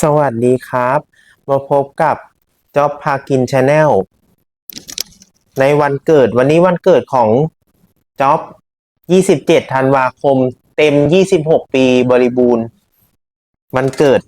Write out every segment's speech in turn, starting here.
สวัสดีครับ มาพบกับจ๊อบพากินชาแนลในวันเกิดวันนี้วันเกิดของจ๊อบ27ธันวาคม เต็ม 26 ปีบริบูรณ์ วันเกิด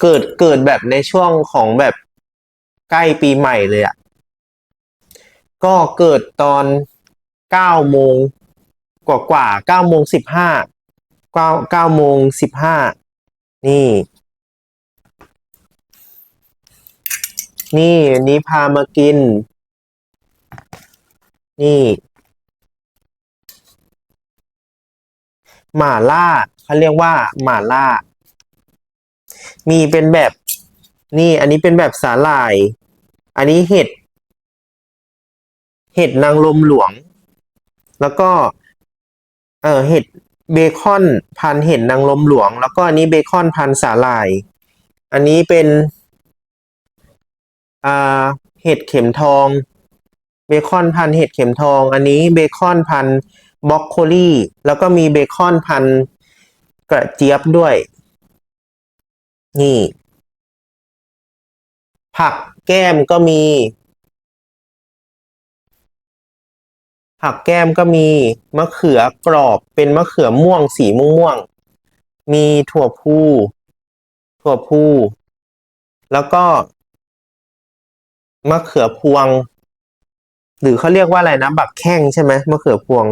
เกิดเกิดแบบในช่วงของแบบใกล้ปีใหม่เลยอะ่ะ ก็เกิดตอน9โมงกว่ากว่า9โมง15 9 9โมง15 นี่ นี่วันนี้พามากิน นี่ หม่าล่าเขาเรียกว่า หม่าล่า มีเป็นแบบ นี่ อันนี้เป็นแบบสาหร่าย อันนี้เห็ด เห็ดนางลมหลวง แล้วก็ เออเห็ด เบคอนพันเห็ดนางลมหลวง แล้วก็อันนี้เบคอนพันสาหร่าย อันนี้เป็นอ่าเห็ดเข็มทอง เบคอนพันเห็ดเข็มทอง อันนี้เบคอนพันบล็อกโคลี่ แล้วก็มีเบคอนพันกระเจี๊ยบด้วย นี่ ผักแก้มก็มี ผักแก้มก็มีมะเขือกรอบเป็นมะเขือม่วงสีม่วงๆมีถั่วพูถั่วพูแล้วก็มะเขือพวง หรือเขาเรียกว่าอะไรนะบักแข้งใช่ไหมมะเขือพวง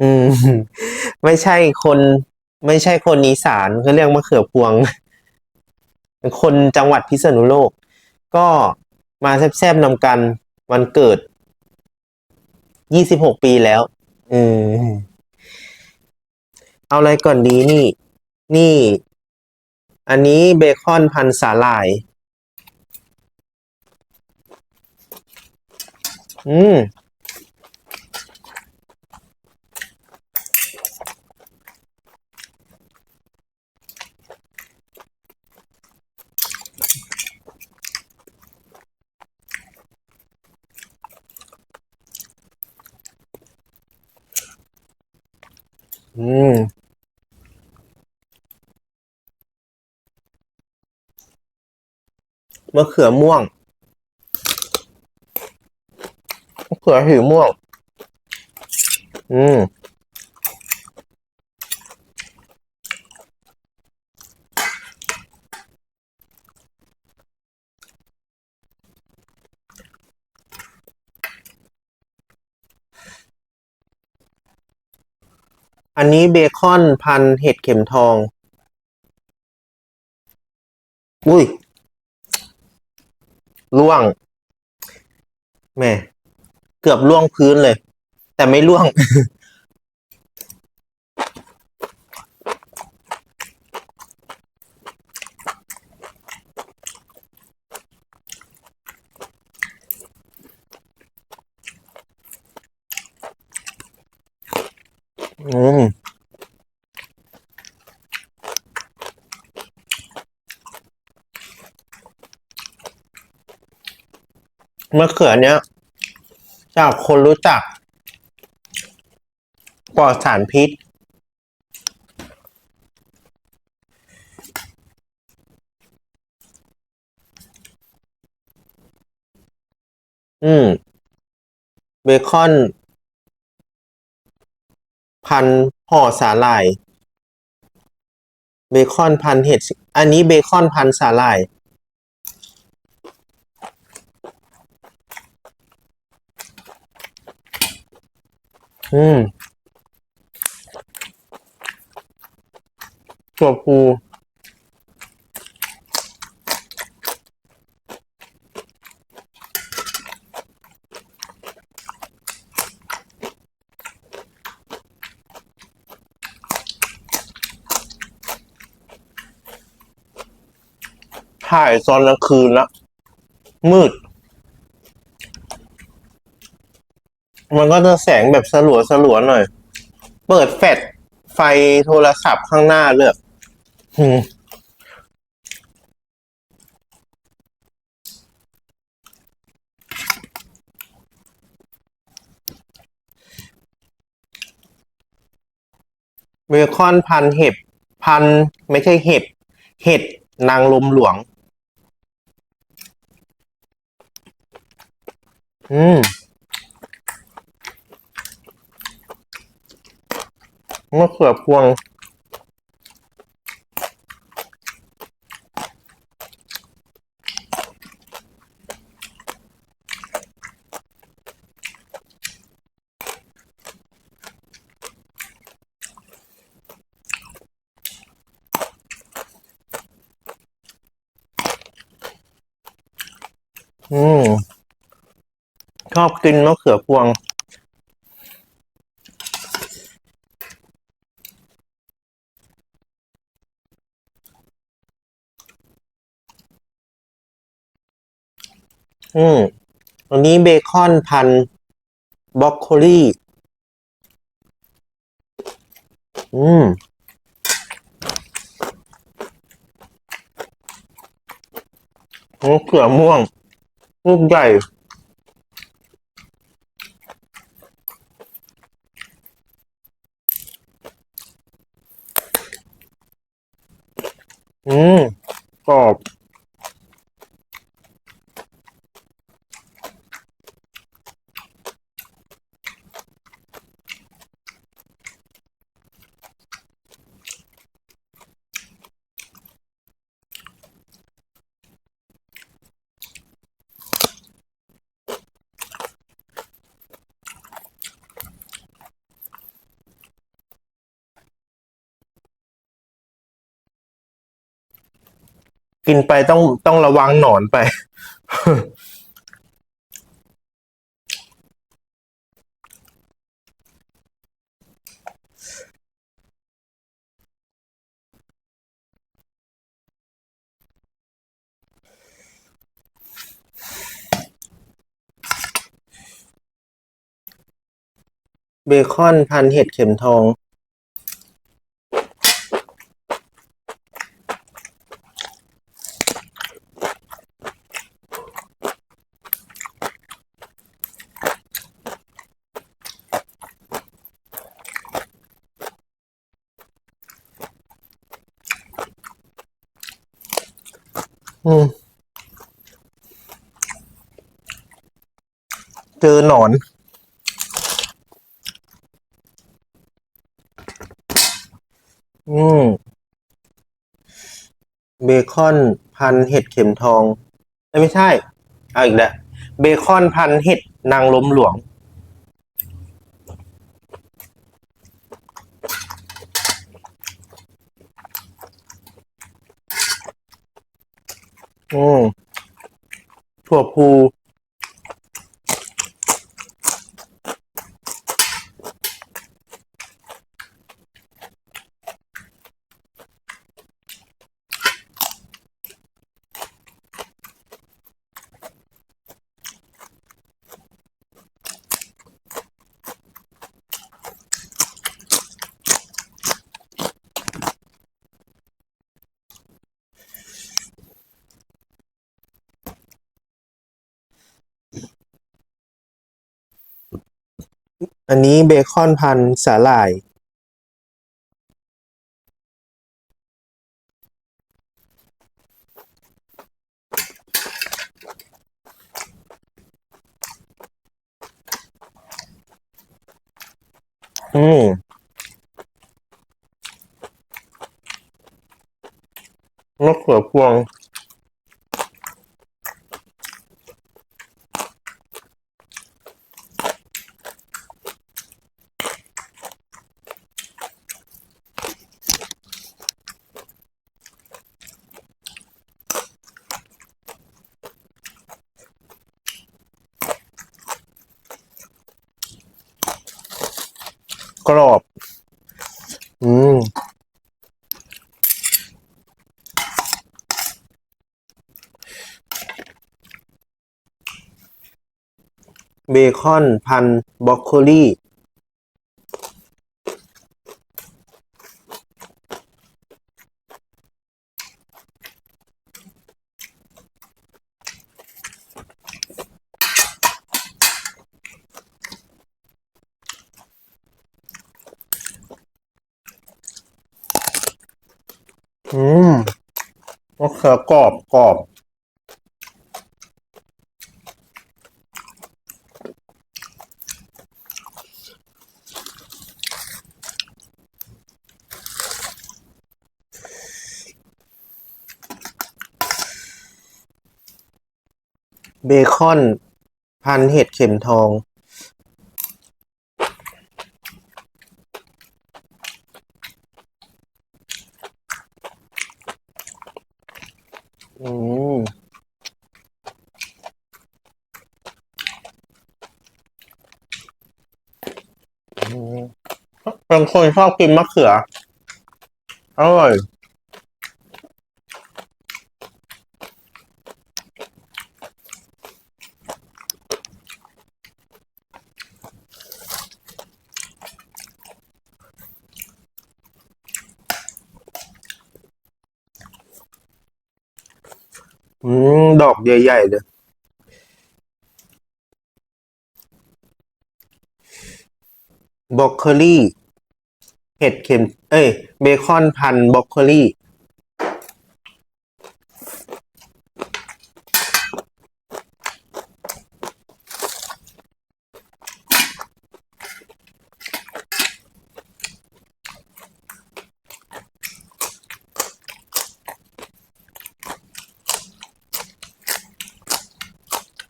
อืม ไม่ใช่คน ไม่ใช่คนอีสานเขาเรียกมะเขือพวง คนจังหวัดพิษณุโลก ก็มาแซบๆนำกันวันเกิด ยี่สิบหกปีแล้ว เออ เอาอะไรก่อนดีนี่ นี่ อันนี้เบคอนพันสาหร่าย อืม อืมมะเขือม่วงมะเขือหิวม่วง อืม อันนี้เบคอนพันเห็ดเข็มทอง อุ้ยล่วงแม่เกือบล่วงพื้นเลย แต่ไม่ล่วง อืม มะเขือเนี้ย จากคนรู้จัก ปลอดสารพิษ อืม เบคอน พันห่อสาหร่าย เบคอนพันเห็ด อันนี้เบคอนพันสาหร่าย อืมถั่วพูถ่ายตอนกลางคืนละมืด มันก็จะแสงแบบสลัวสลัวหน่อย เปิดแฟลชไฟโทรศัพท์ข้างหน้าเลือกเบคอนพันเห็บ พันไม่ใช่เห็บ เห็ดนางลมหลวง อืม มะเขือพวง อืม ชอบกินมะเขือพวง อืมอันนี้เบคอนพันบล็อกโคลีอืม โอ้เขือม่วง ลูกใหญ่ อืม กรอบ กินไปต้องต้องระวังหนอนไป เบคอนพันเห็ดเข็มทอง เจอหนอน อืม เบคอนพันเห็ดเข็มทองไม่ใช่ เอาอีกแล้วเบคอนพันเห็ดนางลมหลวง อืมถั่วพู อันนี้เบคอนพันสาหร่าย อืมมะเขือพวง กรอบ อืมเบคอนพันบล็อกโคลี่ อืมมะเขือกรอบกรอบ เบคอน พันเห็ดเข็มทอง อืม อืม เป็นคนชอบกินมะเขือ อร่อย อืม ดอกใหญ่ๆเลย บรอกโคลีเห็ดเข็ม เอ้ย เบคอนพันบรอกโคลี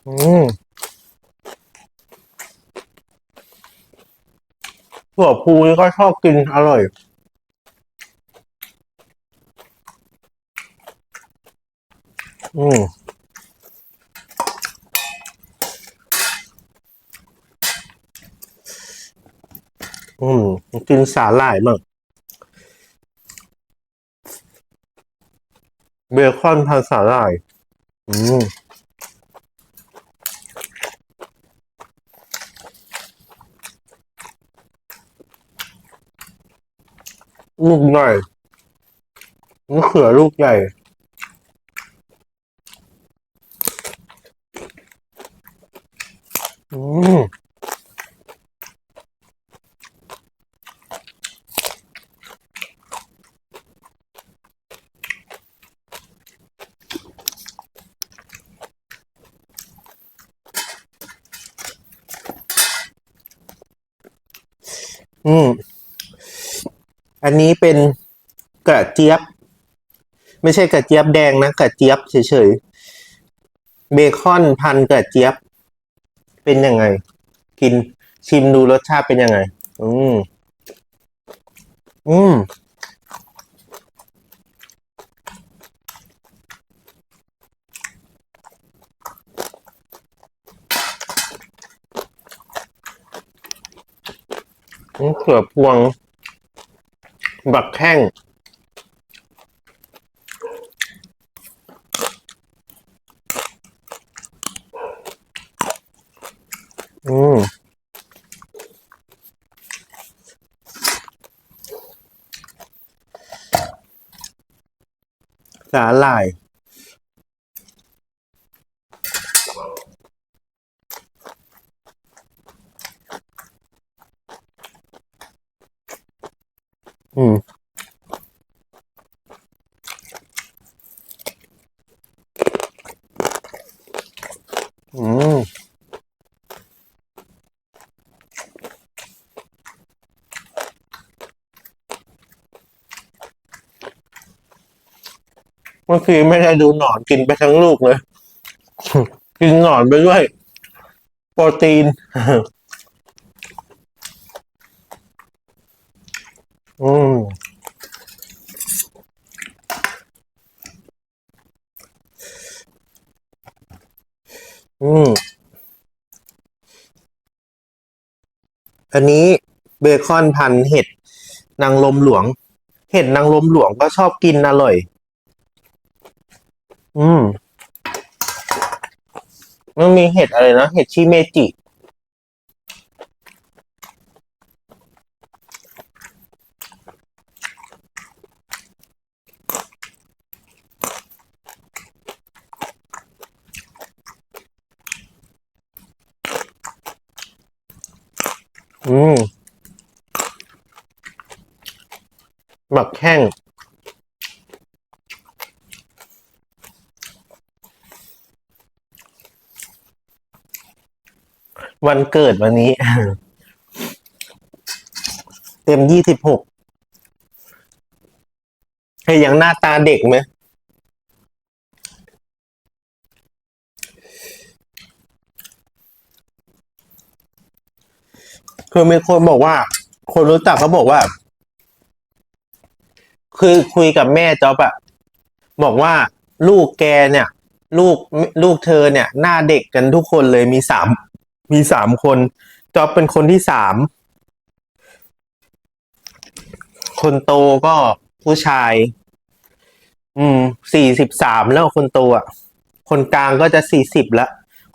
อืม ถั่วพูนี่ก็ชอบกินอร่อย อืมอืมกินสาหร่ายมั่งเบคอนพันสาหร่าย อืม ลูกใหญ่มะเขือลูกใหญ่ อืม อืม อันนี้เป็นก ระเจี๊ยบ ไม่ใช่กระเจี๊ยบแดงนะกระเจี๊ยบเฉยๆเบคอนพันกระเจี๊ยบ เป็นยังไง กินชิมดูรสชาติเป็นยังไง อืมอืมเขือพวง บักแข้ง อืม สาหร่าย อืม อืม เมื่อกี้ไม่ได้ดูหนอนกินไปทั้งลูกเลย กินหนอนไปด้วย โปรตีน อืมอืม อันนี้เบคอนพันเห็ดนางลมหลวง เห็ดนางลมหลวงก็ชอบกินอร่อย อืมมันมีเห็ดอะไรนะ เห็ดชิเมจิ อืมหมักแห้ง วันเกิดวันนี้ เต็มยี่สิบหกเฮ้ยยังหน้าตาเด็กไหมคือมีคนบอกว่า คนรู้จักเขาบอกว่า คือคุยกับแม่จ๊อบอะบอกว่าลูกแกเนี่ย ลูกลูกเธอเนี่ย หน้าเด็กกันทุกคนเลยมีสาม มีสามคนจอบเป็นคนที่สาม คนโตก็ผู้ชาย อืมสี่สิบสามแล้วคนโตอะ คนกลางก็จะสี่สิบล้ว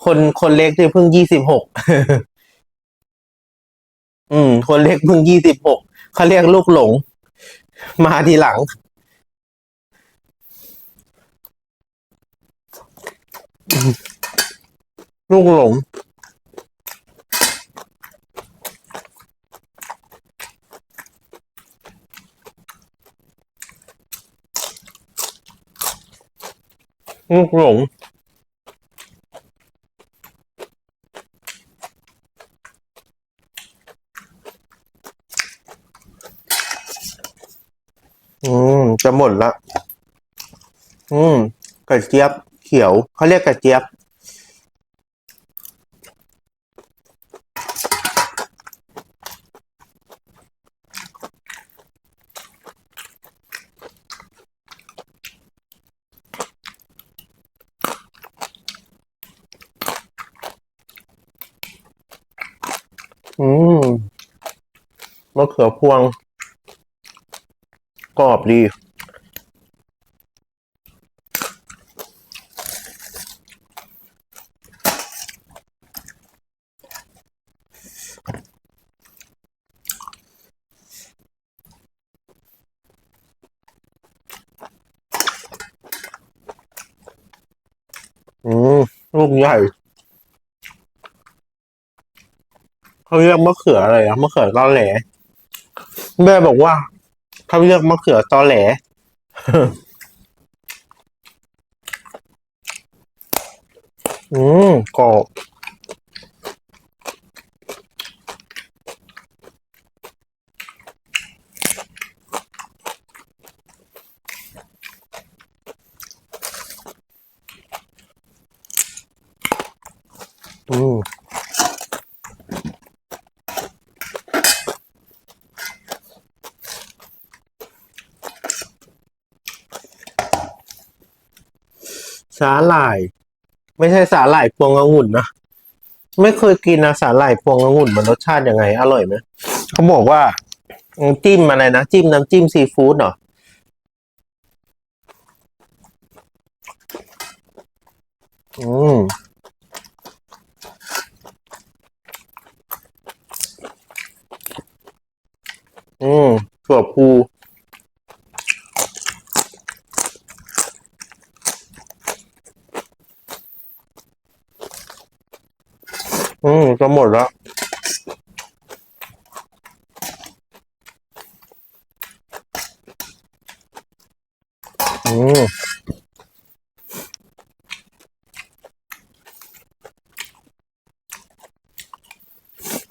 คนคนเล็กที่เพิ่งยี่สิบหกอืม คนเล็กเพิ่งยี่สิบหกเขาเรียกลูกหลง มาทีหลัง ลูกหลง ลูกหลงอืม จะหมดละ อืม กระเจี๊ยบเขียว เขาเรียกกระเจี๊ยบ อืมมะเขือพวง กรอบดี อืม ลูกใหญ่ เขาเรียกมะเขืออะไรอะมะเขือตอแหลแม่บอกว่าเขาเรียกมะเขือตอแหลอืมกรอบอืม สาหร่าย ไม่ใช่สาหร่ายพวงองุ่นนะไม่เคยกินนะสาหร่ายพวงองุ่นมันรสชาติยังไง อร่อยไหมเขาบอกว่าอืมจิ้มอะไรนะจิ้มน้ำจิ้มซีฟู้ดเหรออืมอืมถั่วพู อืมจะหมดแล้วอืม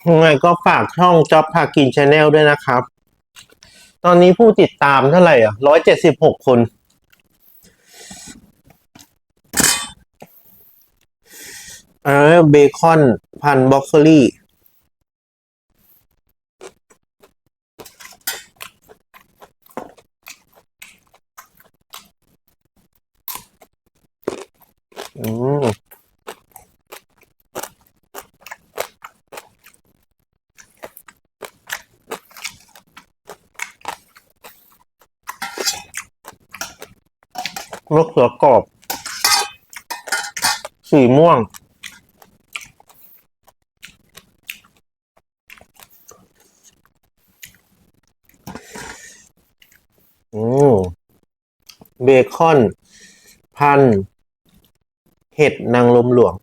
ยังไงก็ฝากช่องจ็อบพากินชาแนลด้วยนะครับ ตอนนี้ผู้ติดตามเท่าไหร่อะร้อยเจ็ดสิบหกคน เออเบคอนพันบล็อกโคลี่อืมมะเขือกรอบ สีม่วง อืม เบคอน พัน เห็ดนางลมหลวง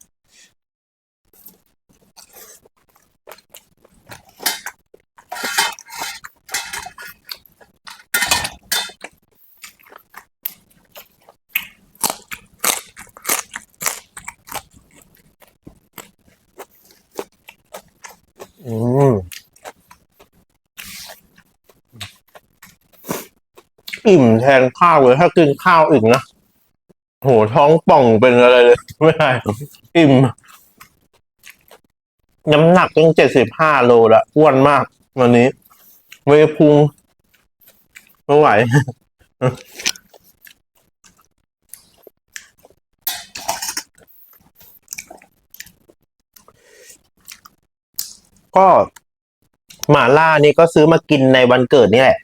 อ อืม อิ่ม แทนข้าวเลยถ้ากินข้าวอีกนะโหท้องป่องเป็นอะไรเลย ไม่ได้อิ่มน้ำหนักต้องเจ็ดสิบห้าโลละอ้วนมาก วันนี้เวพุงไม่ไหวก็หมาล่านี่ก็ซื้อมากินในวันเกิดนี่แหละ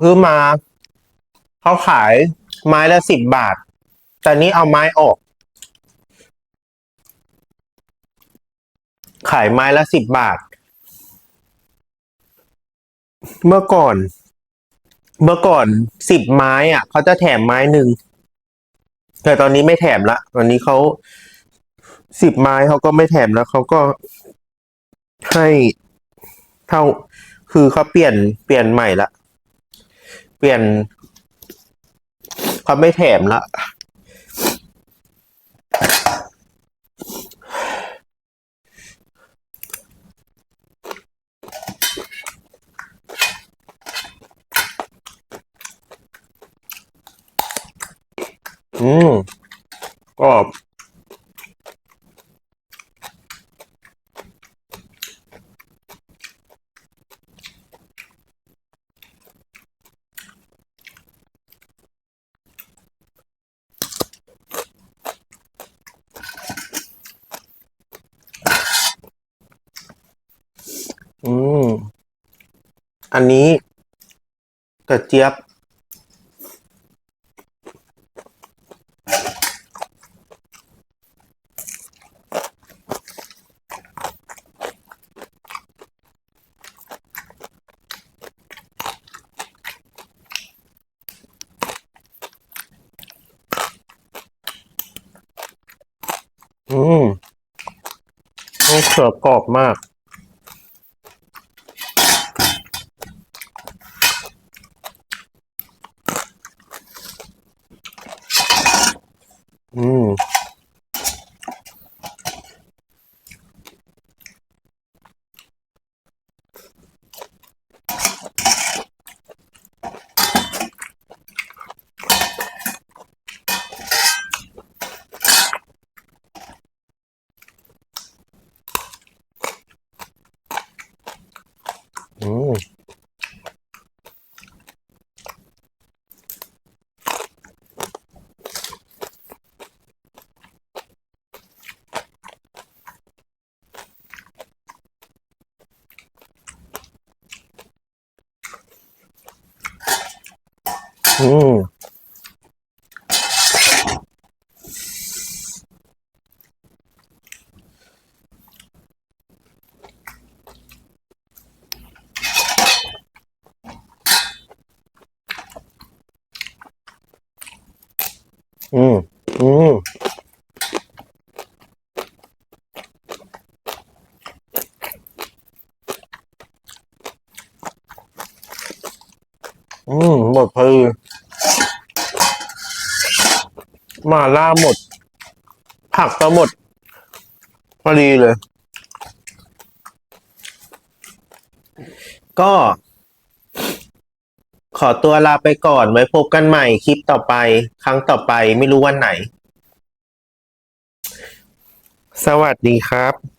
ซื้อมาเขาขายไม้ละสิบบาท แต่นี้เอาไม้ออก ขายไม้ละสิบบาท เมื่อก่อน เมื่อก่อนสิบไม้อะเขาจะแถมไม้หนึ่งแต่ตอนนี้ไม่แถมละตอนนี้เขาสิบไม้เขาก็ไม่แถมแล้วเขาก็ให้เท่าคือเขาเปลี่ยนเปลี่ยนใหม่ละ ปลี่ยนเขาไม่แถมละอืมกรอบ อืม อันนี้กระเจี๊ยบ อืมมะเขือกรอบมาก อืม อืม อืม อืม อืม อืม หมดพอดี มาล่าหมด ผักก็หมดพอดีเลย ก็ ขอตัวลาไปก่อนไว้พบกันใหม่คลิปต่อไป ครั้งต่อไปไม่รู้วันไหน สวัสดีครับ